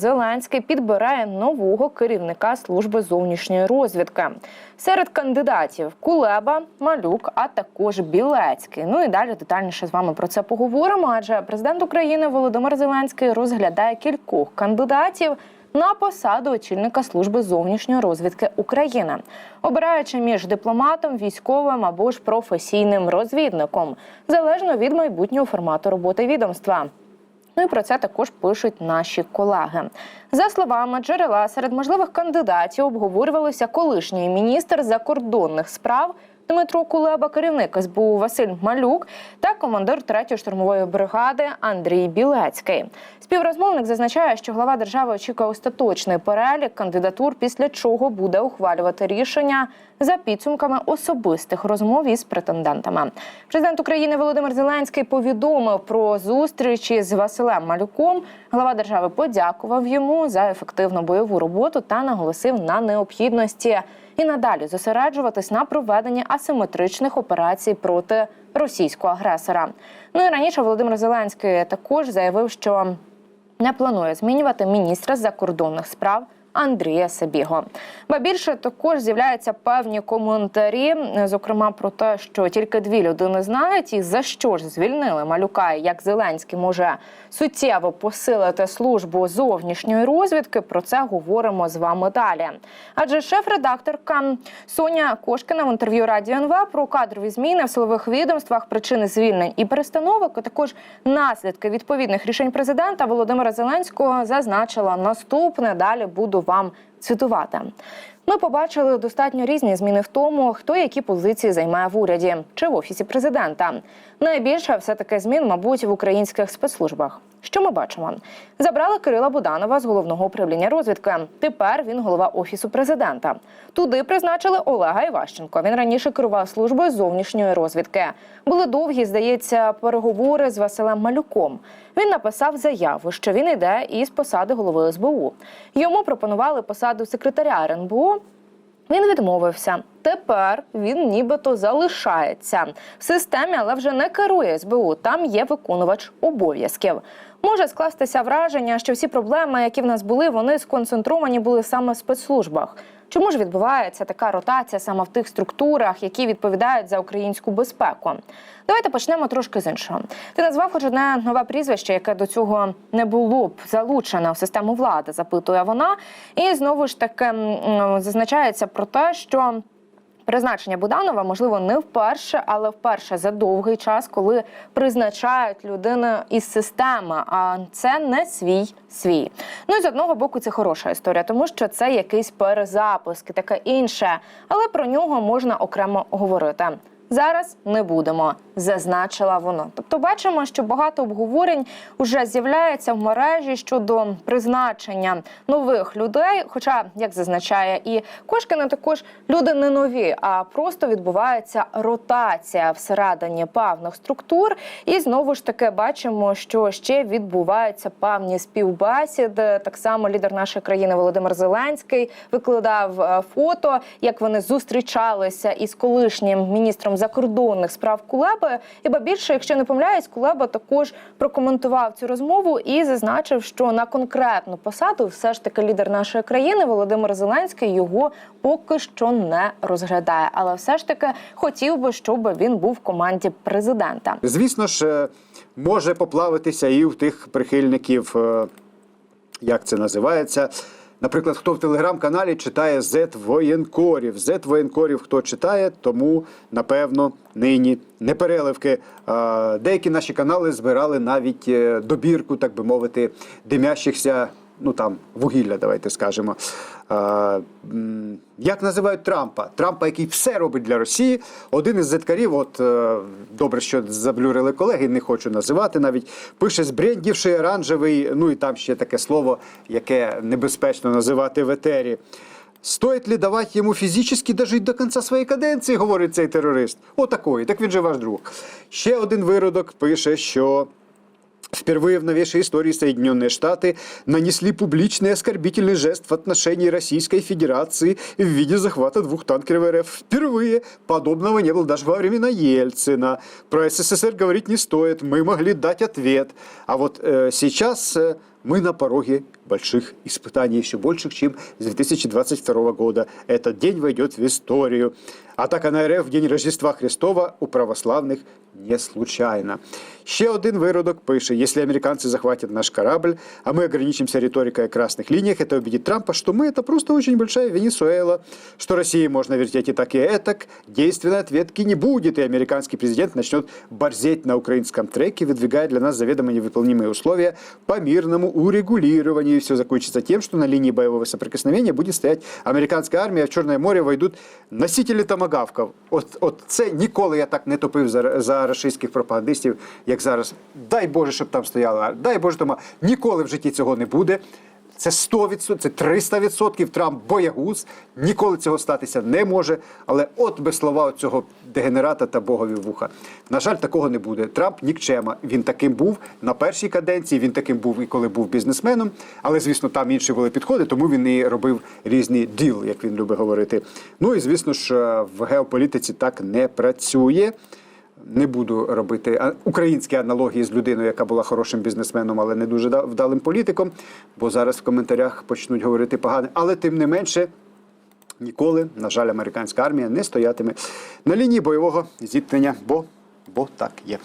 Зеленський підбирає нового керівника служби зовнішньої розвідки. Серед кандидатів Кулеба, Малюк, а також Білецький. Ну і далі детальніше з вами про це поговоримо. Адже президент України Володимир Зеленський розглядає кількох кандидатів на посаду очільника служби зовнішньої розвідки України, обираючи між дипломатом, військовим або ж професійним розвідником, залежно від майбутнього формату роботи відомства. Ну і про це також пишуть наші колеги. За словами джерела, серед можливих кандидатів обговорювалися колишній міністр закордонних справ Дмитро Кулеба, керівник СБУ Василь Малюк та командир 3-ї штурмової бригади Андрій Білецький. Співрозмовник зазначає, що глава держави очікує остаточний перелік кандидатур, після чого буде ухвалювати рішення за підсумками особистих розмов із претендентами. Президент України Володимир Зеленський повідомив про зустрічі з Василем Малюком. Глава держави подякував йому за ефективну бойову роботу та наголосив на необхідності і надалі зосереджуватись на проведенні асиметричних операцій проти російського агресора. Ну і раніше Володимир Зеленський також заявив, що не планує змінювати міністра закордонних справ. Андрія Сабіго. Ба більше також з'являються певні коментарі, зокрема про те, що тільки дві людини знають, і за що ж звільнили малюка, і як Зеленський може суттєво посилити службу зовнішньої розвідки. Про це говоримо з вами далі. Адже шеф-редакторка Соня Кошкіна в інтерв'ю Радіо НВ про кадрові зміни в силових відомствах, причини звільнень і перестановок, а також наслідки відповідних рішень президента Володимира Зеленського зазначила наступне. Далі буду вам цитувати. Ми побачили достатньо різні зміни в тому, хто які позиції займає в уряді чи в офісі президента. Найбільше все таки змін, мабуть, в українських спецслужбах. Що ми бачимо? Забрали Кирила Буданова з головного управління розвідки. Тепер він голова офісу президента. Туди призначили Олега Іващенко. Він раніше керував службою зовнішньої розвідки. Були довгі, здається, переговори з Василем Малюком. Він написав заяву, що він йде із посади голови СБУ. Йому пропонували посаду секретаря РНБО. Він відмовився. Тепер він нібито залишається в системі, але вже не керує СБУ. Там є виконувач обов'язків. Може скластися враження, що всі проблеми, які в нас були, вони сконцентровані були саме в спецслужбах. Чому ж відбувається така ротація саме в тих структурах, які відповідають за українську безпеку? Давайте почнемо трошки з іншого. Ти назвав хоч одне нове прізвище, яке до цього не було б залучене в систему влади, запитує вона. І знову ж таки зазначається про те, що. Призначення Буданова можливо не вперше, але вперше за довгий час, коли призначають людину із системи. А це не свій свій. Ну і з одного боку, це хороша історія, тому що це якийсь перезапуск і таке інше, але про нього можна окремо говорити. Зараз не будемо, зазначила вона. Тобто, бачимо, що багато обговорень вже з'являється в мережі щодо призначення нових людей. Хоча, як зазначає і Кошкіна, також люди не нові, а просто відбувається ротація всередині певних структур. І знову ж таки бачимо, що ще відбуваються певні співбесіди. Так само лідер нашої країни Володимир Зеленський викладав е, фото, як вони зустрічалися із колишнім міністром закордонних справ Кулеби. І ба більше, якщо не помиляюсь, Кулеба також прокоментував цю розмову і зазначив, що на конкретну посаду все ж таки лідер нашої країни Володимир Зеленський його поки що не розглядає. Але все ж таки хотів би, щоб він був в команді президента. Звісно ж, е, може поплавитися і в тих прихильників, е, як це називається. Наприклад, хто в телеграм-каналі читає Z воєнкорів. Z воєнкорів хто читає, тому напевно нині не переливки. Деякі наші канали збирали навіть е, добірку, так би мовити, димящихся. Ну там вугілля, давайте скажемо. Е, як називають Трампа? Трампа, який все робить для Росії. Один із зеткарів, от е, добре, що заблюрили колеги, не хочу називати навіть. Пише збрендівший оранжевий, ну і там ще таке слово, яке небезпечно називати в етері. Стоїть ли давати йому фізично дожити до кінця своєї каденції, говорить цей терорист. Отакої, так він же ваш друг. Ще один виродок пише, що. Впервые в новейшей истории Соединенные Штаты нанесли публичный оскорбительный жест в отношении Российской Федерации в виде захвата двух танкеров РФ. Впервые подобного не было даже во времена Ельцина. Про СССР говорить не стоит, мы могли дать ответ. А вот э, сейчас э, мы на пороге больших испытаний, еще больших, чем с 2022 года. Этот день войдет в историю. Атака на РФ в день Рождества Христова у православних не случайно. Ще один виродок пише, если американцы захватят наш корабль, а мы ограничимся риторикой о красных линиях, это убедит Трампа, что мы это просто очень большая Венесуэла, что России можно вертеть и так, и этак. Действенной ответки не будет, и американский президент начнет борзеть на украинском треке, выдвигая для нас заведомо невыполнимые условия по мирному урегулированию. И все закончится тем, что на линии боевого соприкосновения будет стоять американская армія, в Чорне море войдуть носителі томагавків. От, от це ніколи я так не топив за, за російських пропагандистів, як зараз. Дай Боже, щоб там стояла. Дай Боже, тома. Ніколи в житті цього не буде. Це 100%, це 300% Трамп боягуз. Ніколи цього статися не може. Але от без слова цього дегенерата та богові вуха. На жаль, такого не буде. Трамп нікчема. Він таким був на першій каденції. Він таким був і коли був бізнесменом. Але звісно, там інші були підходи, тому він і робив різні діл, як він любить говорити. Ну і звісно ж, в геополітиці так не працює. Не буду робити українські аналогії з людиною, яка була хорошим бізнесменом, але не дуже да- вдалим політиком, бо зараз в коментарях почнуть говорити погане. Але тим не менше, ніколи, на жаль, американська армія не стоятиме на лінії бойового зіткнення, бо, бо так є.